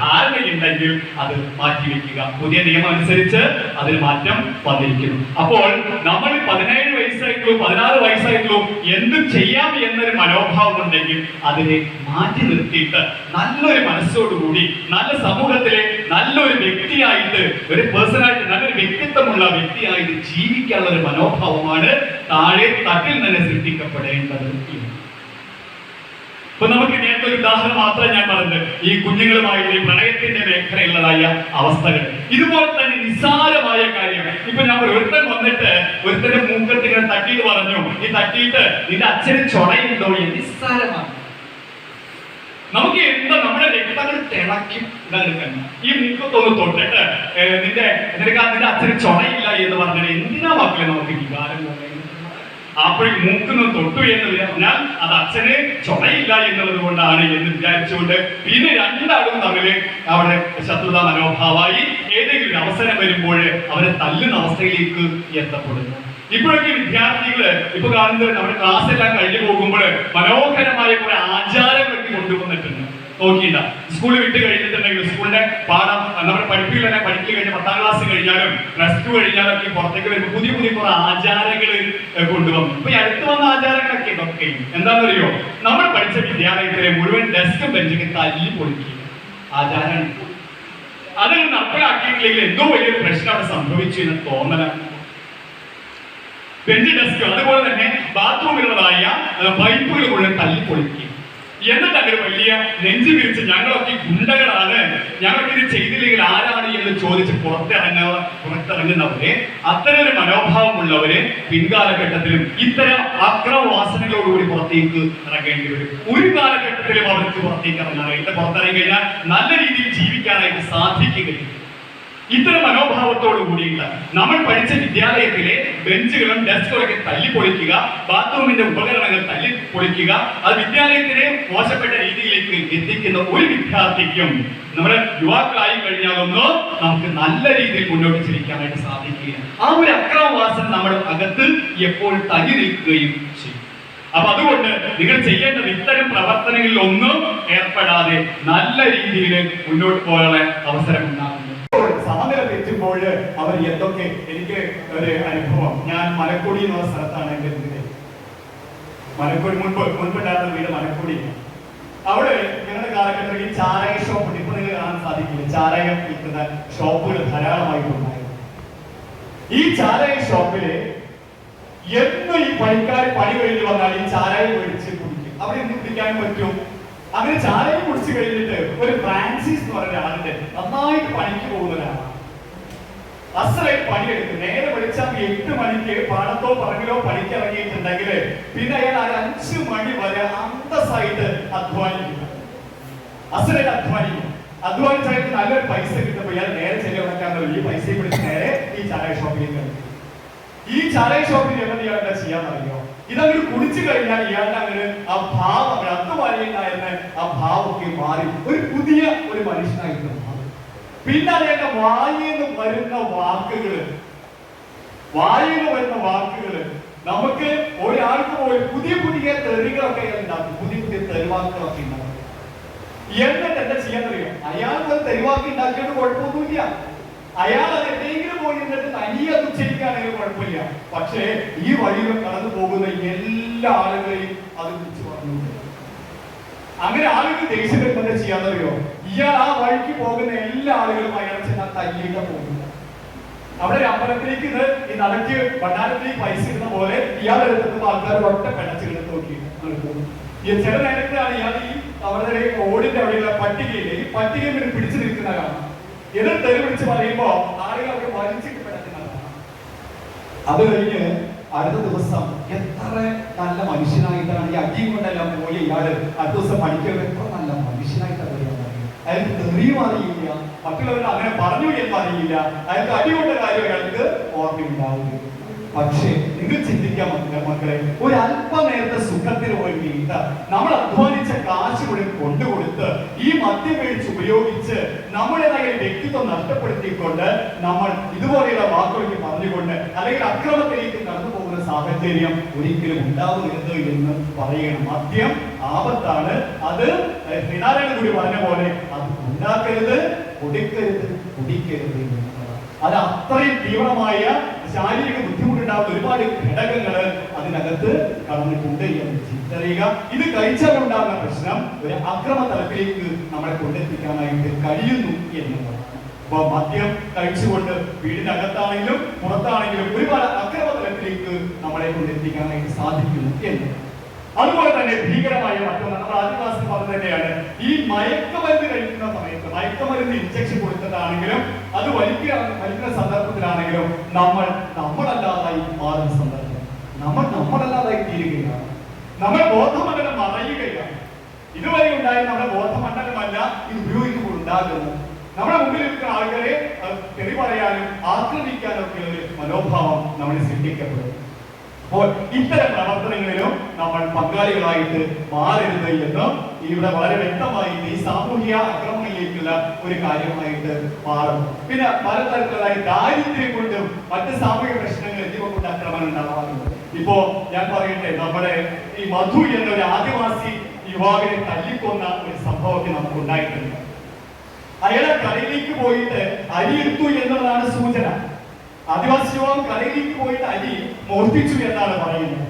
ധാരണയുണ്ടെങ്കിൽ അത് മാറ്റിവെക്കുക. പുതിയ നിയമം അനുസരിച്ച് അതിൽ മാറ്റം വന്നിരിക്കുന്നു. അപ്പോൾ നമ്മൾ പതിനേഴ് വയസ്സായിട്ടുള്ളൂ പതിനാറ് വയസ്സായിട്ടുള്ളൂ എന്തും ചെയ്യാം എന്നൊരു മനോഭാവം ഉണ്ടെങ്കിൽ അതിനെ മാറ്റി നിർത്തിയിട്ട് നല്ലൊരു മനസ്സോടുകൂടി നല്ല സമൂഹത്തിലെ നല്ലൊരു വ്യക്തിയായിട്ട് ഒരു പേഴ്സണായിട്ട് നല്ലൊരു വ്യക്തിത്വമുള്ള വ്യക്തിയായിട്ട് ജീവിക്കാനുള്ള ഒരു മനോഭാവമാണ് താഴെ തട്ടിൽ തന്നെ സൃഷ്ടിക്കപ്പെടേണ്ടത് ഇപ്പൊ നമുക്ക് നേരത്തെ ഒരു ഉദാഹരണം മാത്രം ഞാൻ പറഞ്ഞത്. ഈ കുഞ്ഞുങ്ങളുമായിട്ട് ഈ പ്രണയത്തിന്റെ മേഖലയുള്ളതായ അവസ്ഥകൾ. ഇതുപോലെ തന്നെ നിസ്സാരമായ കാര്യം ഇപ്പൊ ഞാൻ ഒരു ഒരുത്തൻ വന്നിട്ട് ഒരുത്തന്റെ മൂക്കത്ത് ഇങ്ങനെ തട്ടിയിട്ട് പറഞ്ഞു ഈ തട്ടിയിട്ട് നിന്റെ അച്ഛന് ചൊടയുണ്ടോ നിസ്സാരമാണ് നമുക്ക് എന്താ നമ്മുടെ രക്തങ്ങൾ തിളക്കി ഇതെടുക്കണം ഈ മൂക്കത്തൊന്ന് തൊട്ടിട്ട് നിന്റെ നിനക്ക് നിന്റെ അച്ഛന് ചൊടയില്ല എന്ന് പറഞ്ഞാൽ എന്തിനാ മക്കളെ നമുക്ക് വികാരം തോന്നുന്നത്? അപ്പോഴേക്ക് മൂക്കുന്ന തൊട്ടു എന്ന് പറഞ്ഞാൽ അത് അച്ഛനെ ചൊടയില്ല എന്നുള്ളത് കൊണ്ടാണ് എന്ന് വിചാരിച്ചുകൊണ്ട് പിന്നെ രണ്ടാളും തമ്മിൽ അവിടെ ശത്രുത മനോഭാവമായി ഏതെങ്കിലും അവസരം വരുമ്പോൾ അവരെ തല്ലുന്ന അവസ്ഥയിലേക്ക് എത്തപ്പെടുന്നു. ഇപ്പോഴൊക്കെ വിദ്യാർത്ഥികൾ ഇപ്പൊ കാണുന്നത് നമ്മുടെ ക്ലാസ് എല്ലാം കഴിഞ്ഞു പോകുമ്പോൾ മനോഹരമായ കുറെ ആചാരങ്ങളൊക്കെ കൊണ്ടുവന്നിട്ടുണ്ട്. നോക്കിയില്ല. സ്കൂൾ വിട്ട് കഴിഞ്ഞിട്ടുണ്ടെങ്കിൽ സ്കൂളിന്റെ പാഠം നമ്മുടെ തന്നെ പഠിച്ചു കഴിഞ്ഞ പത്താം ക്ലാസ് കഴിഞ്ഞാലും പ്ലസ് ടു കഴിഞ്ഞാലും ഒക്കെ പുറത്തേക്ക് വരുമ്പോൾ പുതിയ പുതിയ കുറെ ആചാരങ്ങൾ കൊണ്ടുവന്നു. ഇപ്പൊ ഈ അടുത്ത് വന്ന ആചാരങ്ങളൊക്കെ ഇതൊക്കെ എന്താണെന്നറിയോ? നമ്മൾ പഠിച്ച വിദ്യാലയത്തിലെ മുഴുവൻ ഡെസ്കും ബെഞ്ചൊക്കെ തല്ലി പൊളിക്കുക. ആചാരം അത് നടപ്പിലാക്കിയിട്ടില്ലെങ്കിൽ എന്തോ വലിയൊരു പ്രശ്നം അവിടെ സംഭവിച്ചു എന്ന് തോന്നലാണ് ബെഞ്ച് ഡെസ്ക് അതുപോലെ തന്നെ ബാത്റൂമിലുള്ളതായ പൈപ്പുകൾ മുഴുവൻ തല്ലി പൊളിക്കുക. അങ്ങനെ വലിയ നെഞ്ചു വിരിച്ച് ഞങ്ങളൊക്കെ ഗുണ്ടകളാണ്. ഞങ്ങൾക്ക് ഇത് ചെയ്തില്ലെങ്കിൽ ആരാണ് എന്ന് ചോദിച്ച് പുറത്തിറങ്ങുക പുറത്തിറങ്ങുന്നവരെ അത്തരം ഒരു മനോഭാവമുള്ളവരെ പിൻകാലഘട്ടത്തിലും ഇത്തരം അക്രമവാസനകളോടുകൂടി പുറത്തേക്ക് ഇറങ്ങേണ്ടി വരും. ഒരു കാലഘട്ടത്തിലും അവർക്ക് പുറത്തേക്ക് ഇറങ്ങാനായിട്ട് പുറത്തിറങ്ങി കഴിഞ്ഞാൽ നല്ല രീതിയിൽ ജീവിക്കാനായിട്ട് സാധിക്കുകയില്ല. ഇത്തരം മനോഭാവത്തോടു കൂടിയിട്ട് നമ്മൾ പഠിച്ച വിദ്യാലയത്തിലെ ബെഞ്ചുകളും ഡെസ്കുകളൊക്കെ തല്ലിപ്പൊളിക്കുക ബാത്റൂമിന്റെ ഉപകരണങ്ങൾ തല്ലിപ്പൊളിക്കുക അത് വിദ്യാലയത്തിലെ മോശപ്പെട്ട രീതിയിലേക്ക് എത്തിക്കുന്ന ഒരു വിദ്യാർത്ഥിക്കും നമ്മുടെ യുവാക്കളായി കഴിഞ്ഞാലൊന്നും നമുക്ക് നല്ല രീതിയിൽ മുന്നോട്ട് ചിരിക്കാനായിട്ട് സാധിക്കുക ആ ഒരു അക്രമവാസം നമ്മുടെ അകത്ത് എപ്പോൾ തങ്ങി നിൽക്കുകയും ചെയ്യും. അപ്പൊ അതുകൊണ്ട് നിങ്ങൾ ചെയ്യേണ്ടത് ഇത്തരം പ്രവർത്തനങ്ങളിൽ ഒന്നും ഏർപ്പെടാതെ നല്ല രീതിയിൽ മുന്നോട്ട് പോകാനുള്ള അവസരം ഉണ്ടാകുന്നു. സമനില അവർ എന്തൊക്കെ എനിക്ക് ഒരു അനുഭവം. ഞാൻ മലക്കുടി എന്നുള്ള സ്ഥലത്താണ് എന്റെ വീട്. മലക്കുടി മുൻപ് മുൻപുണ്ടായിരുന്ന വീട് മലക്കുടി. അവിടെ ഞങ്ങളുടെ കാലഘട്ടത്തിൽ ചാരായ ഷോപ്പ് ഇപ്പൊ നിങ്ങൾ കാണാൻ സാധിക്കില്ല? ചാരായം വിൽക്കുന്ന ഷോപ്പുകൾ ധാരാളമായിട്ടുണ്ടായിരുന്നു ഈ ചാരായ ഷോപ്പിൽ എന്ത് ഈ പണിക്കാർ പണി കഴിഞ്ഞ് വന്നാൽ ഈ ചാരായം മേടിച്ച് കുടിക്കും. അവിടെ എന്ത് കുടിക്കാൻ പറ്റും? അങ്ങനെ ചാരായം കുടിച്ചു കഴിഞ്ഞിട്ട് ഒരു ഫ്രാൻസിസ് എന്ന് പറഞ്ഞ ആളുണ്ട് നന്നായിട്ട് പണിക്ക് പോകുന്ന ഒരാളാണ്. അസലായിട്ട് പണിയെടുത്തു. നേരെ വിളിച്ചാൽ എട്ട് മണിക്ക് പാടത്തോ പറമ്പിലോ പണിക്കിറങ്ങിയിട്ടുണ്ടെങ്കിൽ പിന്നെ അയാൾ ആ അഞ്ചു മണി വരെ അന്തസ്സായിട്ട് അധ്വാനിക്കും അസ്രയിൽ അധ്വാനിക്കും. അധ്വാനിച്ചായിട്ട് നല്ലൊരു പൈസ കിട്ടുമ്പോൾ ഇയാൾ നേരെ ചെലവാക്കാൻ ഈ പൈസ പിടിച്ച് നേരെ ഈ ചായ ഷോപ്പിൽ ഈ ചായ ഷോപ്പിൽ എവിടെ ഇയാൾ എന്താ ചെയ്യാന്നറിയോ ഇതങ്ങനെ കുടിച്ചു കഴിഞ്ഞാൽ ഇയാളുടെ അങ്ങനെ ആ ഭാവം അർത്ഥമാരിയുണ്ടായിരുന്ന ആ ഭാവമൊക്കെ മാറി. ഒരു പുതിയ ഒരു മനുഷ്യനായിട്ട് മാറി. പിന്നെ അദ്ദേഹത്തെ വായിന്ന് വരുന്ന വാക്കുകൾ. വായിന്ന് വരുന്ന വാക്കുകൾ നമുക്ക് ഒരാൾക്ക് പോയി പുതിയ പുതിയ തെറികളൊക്കെ ഉണ്ടാക്കും. പുതിയ പുതിയ തെരുവാക്കുകളൊക്കെ ഉണ്ടാക്കും. എന്നിട്ട് എന്താ അറിയാം അയാൾ ഒരു തെരുവാക്കി ഉണ്ടാക്കിയിട്ട് കുഴപ്പമൊന്നുമില്ല. അയാൾ അത് എവിടെയെങ്കിലും പോയി എന്നിട്ട് തനിയെ അത് ഉച്ചരിക്കുകയാണെങ്കിലും കുഴപ്പമില്ല. പക്ഷേ ഈ വഴിയിൽ കടന്നു പോകുന്ന എല്ലാ ആളുകളെയും അത് തിരിച്ചു പറഞ്ഞു അങ്ങനെ ആളുകൾ ദേഷ്യം വരുമ്പോൾ എന്താ ചെയ്യാന്നറിയോ? ഇയാൾ ആ വഴിക്ക് പോകുന്ന എല്ലാ ആളുകളും അയാൾ ചെന്ന തല്ലിയിട്ട് പോകുന്നു. അവിടെ ഒരു അമ്പലത്തിലേക്ക് ഇത് ഈ നടക്ക് ഭണ്ഡാരത്തിലേക്ക് പൈസ ഇടുന്ന പോലെ ഇയാൾ എടുത്തുന്ന ആൾക്കാർ ഒറ്റ പെടച്ച് എടുത്ത് നോക്കി ഈ ചില നേരത്തിലാണ് ഇയാൾ ഈ അവരുടെ ഓടിന്റെ അവിടെയുള്ള പട്ടികയിൽ ഈ പട്ടികയിൽ പിടിച്ചു നിൽക്കുന്ന കാണാം എതിർ തെറി വിളിച്ച് പറയുമ്പോ ആളുകൾ അവർ വലിച്ചിട്ട് കിടക്കുന്ന കാണാം അത് കഴിഞ്ഞ് അടുത്ത ദിവസം എത്ര നല്ല മനുഷ്യനായിട്ടാണ് ഈ അടിയും കൊണ്ടെല്ലാം പോയി ഇയാൾ അടുത്ത ദിവസം പഠിക്കുന്നത് എത്ര നല്ല മനുഷ്യനായിട്ടാണ് അയാൾക്ക് തെറിയും അറിയില്ല മറ്റുള്ളവർ അങ്ങനെ പറഞ്ഞു എന്ന് അറിയില്ല. അയാൾക്ക് അടികൊണ്ട കാര്യം അയാൾക്ക് ഓർമ്മയുണ്ടാവില്ല പക്ഷേ നിങ്ങൾ ചിന്തിക്കാൻ മക്കളെ ഒരു അല്പനേരത്തെ സുഖത്തിന് വേണ്ടിയിട്ട് നമ്മൾ അധ്വാനിച്ച കാശ് കൂടി കൊണ്ടുകൊടുത്ത് ഈ മദ്യം മേടിച്ച് ഉപയോഗിച്ച് നമ്മുടേതായ വ്യക്തിത്വം നഷ്ടപ്പെടുത്തിക്കൊണ്ട് നമ്മൾ ഇതുപോലെയുള്ള വാക്കുകളൊക്കെ പറഞ്ഞുകൊണ്ട് അല്ലെങ്കിൽ അക്രമത്തിലേക്ക് കടന്നു പോകുന്ന സാഹചര്യം ഒരിക്കലും ഉണ്ടാവരുത് എന്ന് പറയണം. മദ്യം ആപത്താണ്. അത് ശ്രീനാരായണൻ കൂടി പറഞ്ഞ പോലെ അത് ഉണ്ടാക്കരുത് കൊടുക്കരുത് കുടിക്കരുത് അത് അത്രയും തീവ്രമായ ശാരീരിക ബുദ്ധിമുട്ടുണ്ടാകുന്ന ഒരുപാട് ഘടകങ്ങൾ അതിനകത്ത് കടന്നിട്ടുണ്ട് എന്ന് ചിന്തറിയുക ഇത് കഴിച്ചാൽ ഉണ്ടാകുന്ന പ്രശ്നം ഒരു അക്രമ തലത്തിലേക്ക് നമ്മളെ കൊണ്ടെത്തിക്കാനായിട്ട് കഴിയുന്നു എന്നുള്ളതാണ് അപ്പൊ മദ്യം കഴിച്ചുകൊണ്ട് വീടിനകത്താണെങ്കിലും പുറത്താണെങ്കിലും ഒരുപാട് അക്രമ തലത്തിലേക്ക് നമ്മളെ കൊണ്ടെത്തിക്കാനായിട്ട് സാധിക്കുന്നു എന്നുള്ളത് അതുപോലെ തന്നെ ഭീകരമായ മറ്റൊന്ന്. നമ്മുടെ ആദിവാസി മതം തന്നെയാണ്. ഈ മയക്കമരുന്ന് കഴിക്കുന്ന സമയത്ത് മയക്കമരുന്ന് ഇഞ്ചക്ഷൻ കൊടുത്തതാണെങ്കിലും അത് വലിക്കുക വലിക്കുന്ന സന്ദർഭത്തിലാണെങ്കിലും നമ്മൾ നമ്മളല്ലാതായി മാറുന്ന സന്ദർഭം. നമ്മൾ നമ്മളല്ലാതായി തീരുകയാണ്. നമ്മൾ ബോധമണ്ഡലം മറയുകയാണ്. ഇതുവരെ ഉണ്ടായ നമ്മുടെ ബോധമണ്ഡലമല്ല ഇത് ഉപയോഗിക്കുമ്പോൾ ഉണ്ടാകുന്നത്. നമ്മുടെ മുമ്പിൽ ഇരിക്കുന്ന ആളുകളെ തെറി പറയാനും ആക്രമിക്കാനും ഒരു മനോഭാവം നമ്മൾ സൃഷ്ടിക്കപ്പെടും അപ്പോൾ ഇത്തരം പ്രവർത്തനങ്ങളിലും നമ്മൾ പങ്കാളികളായിട്ട് മാറരുത് എന്ന് ഇവിടെ വളരെ വ്യക്തമായിട്ട് ഈ സാമൂഹിക അക്രമങ്ങളിലേക്കുള്ള ഒരു കാര്യമായിട്ട് മാറും പിന്നെ പലതരത്തിലുള്ളതായ ദാരിദ്ര്യം കൊണ്ടും മറ്റ് സാമൂഹിക പ്രശ്നങ്ങൾ എന്നിവ കൊണ്ട് അക്രമങ്ങൾ ഉണ്ടാവാറുണ്ട്. ഇപ്പോ ഞാൻ പറയട്ടെ നമ്മുടെ ഈ മധു എന്നൊരു ആദിവാസി യുവാവിനെ തല്ലിക്കൊന്ന ഒരു സംഭവമൊക്കെ നമുക്ക് ഉണ്ടായിട്ടുണ്ട്. അയാളെ കടയിലേക്ക് പോയിട്ട് അരിയെടുത്തു എന്നുള്ളതാണ് സൂചന. ആദിവാസി യുവാവ് കരയിലേക്ക് പോയിട്ട് അരി മോഷ്ടിച്ചു എന്നാണ് പറയുന്നത്.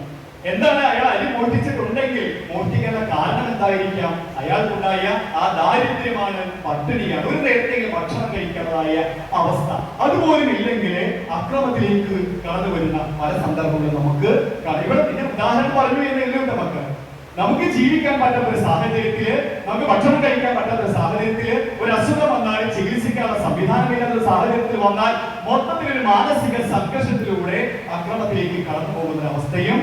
എന്താണ് അയാൾ അരി മോഷ്ടിച്ചിട്ടുണ്ടെങ്കിൽ മോഷ്ടിക്കാനുള്ള കാരണം എന്തായിരിക്കാം? അയാൾക്കുണ്ടായ ആ ദാരിദ്ര്യമാണ് പട്ടിണിയാണ്. ഒരു നേരത്തേക്ക് ഭക്ഷണം കഴിക്കാതായ അവസ്ഥ. അതുപോലും ഇല്ലെങ്കിൽ അക്രമത്തിലേക്ക് കടന്നു വരുന്ന പല സന്ദർഭങ്ങളും നമുക്ക്. ഇവിടെ പിന്നെ ഉദാഹരണം പറഞ്ഞു എന്നല്ലേ മക്കൾ നമുക്ക് ജീവിക്കാൻ പറ്റാത്ത ഒരു സാഹചര്യത്തിൽ നമുക്ക് ഭക്ഷണം കഴിക്കാൻ പറ്റാത്ത ഒരു സാഹചര്യത്തിൽ ഒരു അസുഖം വന്നാൽ ചികിത്സിക്കാനുള്ള സംവിധാനമില്ലാത്ത ഒരു സാഹചര്യത്തിൽ വന്നാൽ മൊത്തത്തിൽ ഒരു മാനസിക സംഘർഷത്തിലൂടെ അക്രമത്തിലേക്ക് കടന്നു പോകുന്ന അവസ്ഥയും.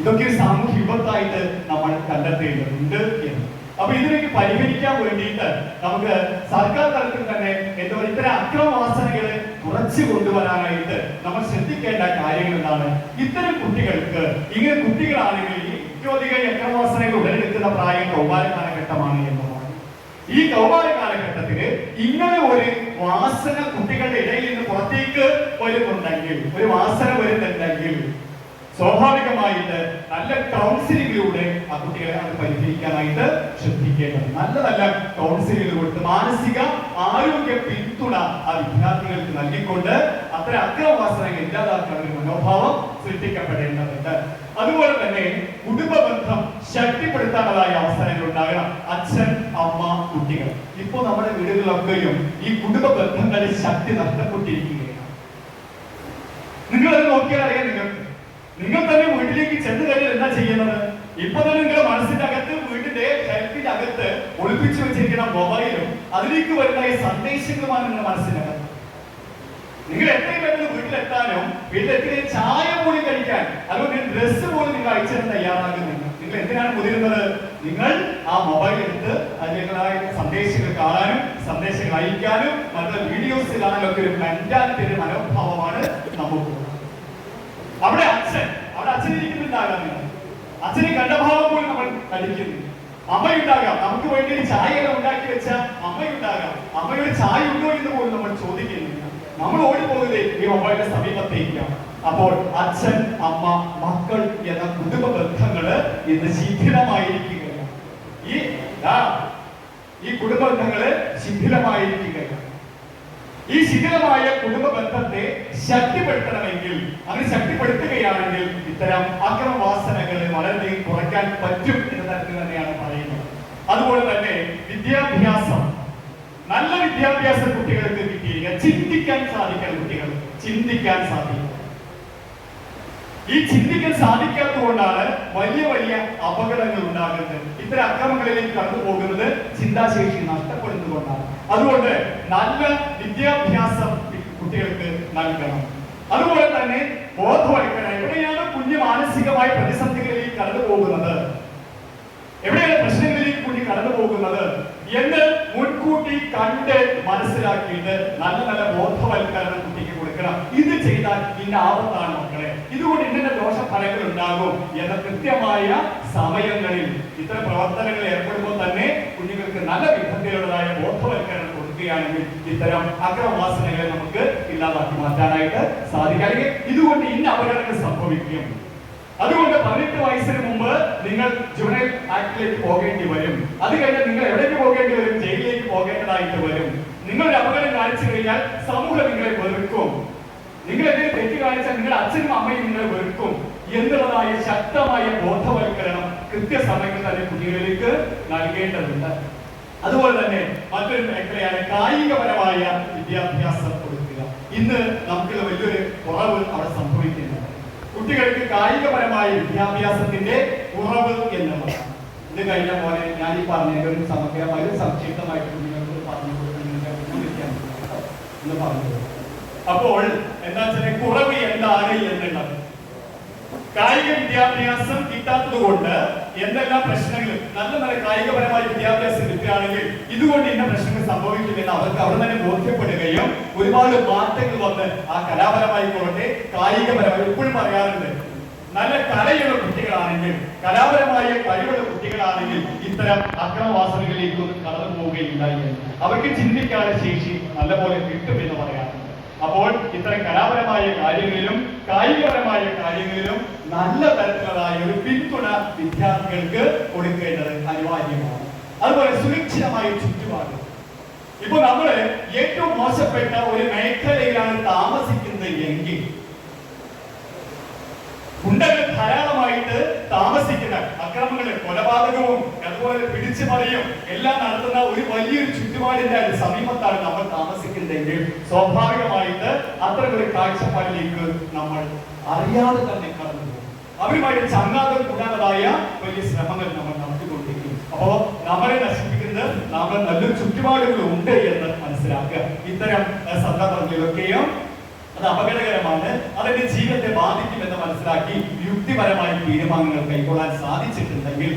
ഇതൊക്കെ ഒരു സാമൂഹ്യ വിപത്തായിട്ട് നമ്മൾ കണ്ടെത്തേണ്ടതുണ്ട് എന്ന് അപ്പൊ ഇതിലേക്ക് പരിഹരിക്കാൻ വേണ്ടിയിട്ട് നമുക്ക് സർക്കാർ തലത്തിൽ തന്നെ എന്താ പറയുക ഇത്തരം അക്രമവാസനകളെ കുറച്ച് കൊണ്ടുവരാനായിട്ട് നമ്മൾ ശ്രദ്ധിക്കേണ്ട കാര്യങ്ങൾ എന്താണ്? ഇത്തരം കുട്ടികൾക്ക് ഇങ്ങനെ കുട്ടികളാണെങ്കിൽ ഈ അക്രമവാസനകൾ ഉടലെടുക്കുന്ന പ്രായം കൗമാര കാലഘട്ടമാണ് എന്നുള്ളത് ഈ കൗമാര കാലഘട്ടത്തിൽ ഇങ്ങനെ ഒരു വാസന കുട്ടികളുടെ ഇടയിൽ നിന്ന് പുറത്തേക്ക് വരുന്നുണ്ടെങ്കിൽ ഒരു വാസന വരുന്നുണ്ടെങ്കിൽ സ്വാഭാവികമായിട്ട് നല്ല കൗൺസിലിംഗിലൂടെ ആ കുട്ടികളെ അത് പരിഹരിക്കാനായിട്ട് ശ്രദ്ധിക്കേണ്ടത്. നല്ല നല്ല കൗൺസിലിംഗ് കൊടുത്ത് മാനസിക ആരോഗ്യ പിന്തുണ ആ വിദ്യാർത്ഥികൾക്ക് നൽകിക്കൊണ്ട് അത്തരം അക്രമവാസനകൾ ഇല്ലാതാക്കാൻ ഒരു മനോഭാവം സൃഷ്ടിക്കപ്പെടേണ്ടതുണ്ട്. അതുപോലെ തന്നെ കുടുംബ ബന്ധം ശക്തിപ്പെടുത്താനുള്ളതായ അവസരങ്ങൾ ഉണ്ടാകണം. അച്ഛൻ അമ്മ കുട്ടികൾ. ഇപ്പോ നമ്മുടെ വീടുകളിലൊക്കെയും ഈ കുടുംബ ബന്ധങ്ങളുടെ ശക്തി നഷ്ടപ്പെട്ടിരിക്കുകയാണ്. നിങ്ങളത് നോക്കിയാൽ അറിയാം നിങ്ങൾക്ക് നിങ്ങൾ തന്നെ വീട്ടിലേക്ക് ചെന്ന് കഴിഞ്ഞാൽ എന്താ ചെയ്യുന്നത്? ഇപ്പൊ തന്നെ നിങ്ങളുടെ മനസ്സിന്റെ അകത്ത് വീടിന്റെ ഹെൽത്തിന്റെ അകത്ത് ഒളിപ്പിച്ചു വെച്ചിരിക്കുന്ന മൊബൈലും അതിലേക്ക് വരുന്ന ഈ സന്ദേശങ്ങളുമാണ് നിങ്ങളുടെ മനസ്സിനകത്ത്. നിങ്ങൾ എത്രയും പെട്ടെന്ന് വീട്ടിലെത്താനും വീട്ടിലെത്തി ചായ പോലും കഴിക്കാൻ അല്ലെങ്കിൽ ഡ്രസ്സ് പോലും നിങ്ങൾ അയച്ചു തരാൻ തയ്യാറാകുന്നില്ല. നിങ്ങൾ എന്തിനാണ് മുതിരുന്നത്? നിങ്ങൾ ആ മൊബൈൽ എടുത്ത് അതിലേക്കുള്ളതായ സന്ദേശങ്ങൾ കാണാനും സന്ദേശങ്ങൾ അയക്കാനും മറ്റുള്ള വീഡിയോസ് കാണാനും ഒക്കെ ഒരു മെന്റാലിറ്റി മനോഭാവമാണ് നമുക്കുള്ളത് അവിടെ അച്ഛൻ അവിടെ അച്ഛൻ ഇരിക്കുന്നുണ്ടാകാം. അച്ഛനെ കണ്ട ഭാവം പോലും നമ്മൾ കഴിക്കുന്നു. അമ്മയുണ്ടാകാം. നമുക്ക് വേണ്ടി ഒരു ചായയെല്ലാം ഉണ്ടാക്കി വെച്ച അമ്മയുണ്ടാകാം. അമ്മയുടെ ചായ ഉണ്ടോ എന്ന് പോലും നമ്മൾ ചോദിക്കുന്നില്ല. നമ്മൾ ഓടിപ്പോകുന്നത് ഈ അമ്മയുടെ സമീപത്തേക്കാണ്. അപ്പോൾ അച്ഛൻ അമ്മ മക്കൾ എന്ന കുടുംബ ബന്ധങ്ങൾ ഇന്ന് ശിഥിലമായിരിക്കുകയാണ്. ഈ ഈ കുടുംബ ബന്ധങ്ങൾ ശിഥിലമായിരിക്കുകയാണ്. ഈ ശിഥിലമായ കുടുംബ ബന്ധത്തെ ശക്തിപ്പെടുത്തണമെങ്കിൽ അങ്ങനെ ശക്തിപ്പെടുത്തുകയാണെങ്കിൽ ഇത്തരം അക്രമവാസനകൾ വളരെയധികം കുറയ്ക്കാൻ പറ്റും എന്ന തരത്തിൽ തന്നെയാണ് പറയുന്നത്. അതുപോലെ തന്നെ വിദ്യാഭ്യാസം. നല്ല വിദ്യാഭ്യാസം കുട്ടികൾക്ക് കിട്ടിയിരിക്കുക ചിന്തിക്കാൻ സാധിക്കണം കുട്ടികൾ ചിന്തിക്കാൻ സാധിക്കും. ഈ ചിന്തിക്കാൻ സാധിക്കാത്തതുകൊണ്ടാണ് വലിയ വലിയ അപകടങ്ങൾ ഉണ്ടാകുന്നത്. ഇത്തരം അക്രമങ്ങളിലേക്ക് കടന്നു പോകുന്നത് ചിന്താശേഷി നഷ്ടപ്പെടുന്നതുകൊണ്ടാണ്. അതുകൊണ്ട് നല്ല വിദ്യാഭ്യാസം കുട്ടികൾക്ക് നൽകണം. അതുപോലെ തന്നെ ബോധവൽക്കരണം. എവിടെയാണ് കുഞ്ഞ് മാനസികമായ പ്രതിസന്ധികളിലേക്ക് കടന്നു പോകുന്നത് എവിടെയാണ് പ്രശ്നങ്ങളിലേക്ക് കുഞ്ഞ് കടന്നു പോകുന്നത് എന്ന് മുൻകൂട്ടി കണ്ട് മനസ്സിലാക്കിയിട്ട് നല്ല നല്ല ബോധവൽക്കരണം കുട്ടിക്ക് കൊടുക്കണം. ഇത് ചെയ്താൽ ഇന്ന ആപത്താണ് ഇതുകൊണ്ട് ഇങ്ങനെ ദോഷഫലങ്ങൾ ഉണ്ടാകും എന്ന കൃത്യമായ സമയങ്ങളിൽ ഇത്തരം പ്രവർത്തനങ്ങൾ ഏർപ്പെടുമ്പോൾ തന്നെ കുഞ്ഞുങ്ങൾക്ക് നല്ല വിധത്തിലുള്ളതായ ബോധവൽക്കരണം കൊടുക്കുകയാണെങ്കിൽ ഇത്തരം അക്രമവാസനകളെ നമുക്ക് ഇല്ലാതാക്കി മാറ്റാനായിട്ട് സാധിക്കും. ഇതുകൊണ്ട് ഇന്ന അപകടങ്ങൾ സംഭവിക്കും. അതുകൊണ്ട് പതിനെട്ട് വയസ്സിന് മുമ്പ് നിങ്ങൾ ജുവനൈൽ ആക്ടിലേക്ക് പോകേണ്ടി വരും. അത് കഴിഞ്ഞാൽ നിങ്ങൾ എവിടേക്ക് പോകേണ്ടി വരും? ജയിലിലേക്ക് പോകേണ്ടതായിട്ട് വരും. നിങ്ങളുടെ അപകടം കാണിച്ചു കഴിഞ്ഞാൽ സമൂഹം നിങ്ങളെ വെറുക്കും. നിങ്ങൾ എന്തെങ്കിലും തെറ്റ് കാണിച്ചാൽ നിങ്ങളുടെ അച്ഛനും അമ്മയും നിങ്ങളെ വെറുക്കും. എന്നുള്ളതായ ശക്തമായ ബോധവൽക്കരണം കൃത്യസമയത്ത് തന്നെ കുട്ടികളിലേക്ക് നൽകേണ്ടതുണ്ട്. അതുപോലെ തന്നെ മറ്റൊരു മേഖലയാണ് കായികപരമായ വിദ്യാഭ്യാസം കൊടുക്കുക. ഇന്ന് നമുക്കുള്ള വലിയൊരു കുറവ് അവിടെ സംഭവിക്കുന്നുണ്ട്. കുട്ടികൾക്ക് കായികപരമായ വിദ്യാഭ്യാസത്തിന്റെ കുറവ് എന്നുള്ളതാണ്. ഇത് കഴിഞ്ഞ പോലെ ഞാൻ ഈ പറഞ്ഞതിന്റെ ഒരു സമഗ്രമായ സംക്ഷിപ്തമായിട്ട് കുഞ്ഞുങ്ങൾക്ക് പറഞ്ഞു കൊടുക്കാൻ എന്ന് പറഞ്ഞു അപ്പോൾ എന്താ വെച്ചാൽ കുറവ് എന്താണ് എന്നുള്ളത്. കായിക വിദ്യാഭ്യാസം കിട്ടാത്തത് കൊണ്ട് എന്തെല്ലാം പ്രശ്നങ്ങൾ നല്ല നല്ല കായികപരമായ വിദ്യാഭ്യാസം കിട്ടുകയാണെങ്കിൽ ഇതുകൊണ്ട് ഇന്ന പ്രശ്നങ്ങൾ സംഭവിക്കുമെന്ന് അവർക്ക് അവിടെ തന്നെ ബോധ്യപ്പെടുകയും ഒരുപാട് മാറ്റങ്ങൾ വന്ന് ആ കലാപരമായിക്കോട്ടെ കായികപരമായി എപ്പോഴും പറയാറുണ്ട്. നല്ല കലയുള്ള കുട്ടികളാണെങ്കിൽ കലാപരമായ കഴിവുള്ള കുട്ടികളാണെങ്കിൽ ഇത്തരം അക്രമവാസനകളിലേക്കൊന്നും കടന്നു പോവുകയില്ല അവർക്ക് ചിന്തിക്കാനുള്ള ശേഷി നല്ലപോലെ കിട്ടുമെന്ന് പറയാറുണ്ട്. അപ്പോൾ ഇത്തരം കലാപരമായ കാര്യങ്ങളിലും കായികപരമായ കാര്യങ്ങളിലും നല്ല തരത്തിലുള്ളതായ ഒരു പിന്തുണ വിദ്യാർത്ഥികൾക്ക് കൊടുക്കേണ്ടത് അനിവാര്യമാണ്. അതുപോലെ സുരക്ഷിതമായ ചുറ്റുപാട്. ഇപ്പൊ നമ്മൾ ഏറ്റവും മോശപ്പെട്ട ഒരു മേഖലയിലാണ് താമസിക്കുന്നത് എങ്കിൽ ഗുണ്ടകൾ ധാരാളമായിട്ട് താമസിക്കുന്ന അക്രമങ്ങളും കൊലപാതകവും അതുപോലെ പിടിച്ചു പറയും എല്ലാം നടത്തുന്ന ഒരു വലിയൊരു ചുറ്റുപാടിന്റെ സമീപത്താണ് നമ്മൾ താമസിക്കുന്നതെങ്കിൽ സ്വാഭാവികമായിട്ട് അത്തരം ഒരു കാഴ്ചപ്പാടിലേക്ക് നമ്മൾ അറിയാതെ തന്നെ കടന്നു പോകും. അവരുമായിട്ട് ചങ്ങാതം കൂടാനതായ വലിയ ശ്രമങ്ങൾ നമ്മൾ നടത്തിക്കൊണ്ടിരിക്കും. അപ്പോ നമ്മളെ നശിപ്പിക്കുന്നത് നമ്മൾ നല്ലൊരു ചുറ്റുപാടുകൾ ഉണ്ട് എന്ന് മനസ്സിലാക്കുക. ഇത്തരം സന്ദർഭങ്ങളിലൊക്കെയും അത് അപകടകരമാണ്. അതെന്റെ ജീവിതത്തെ ബാധിക്കുമെന്ന് മനസ്സിലാക്കി യുക്തിപരമായ തീരുമാനങ്ങൾ കൈക്കൊള്ളാൻ സാധിച്ചിട്ടുണ്ടെങ്കിൽ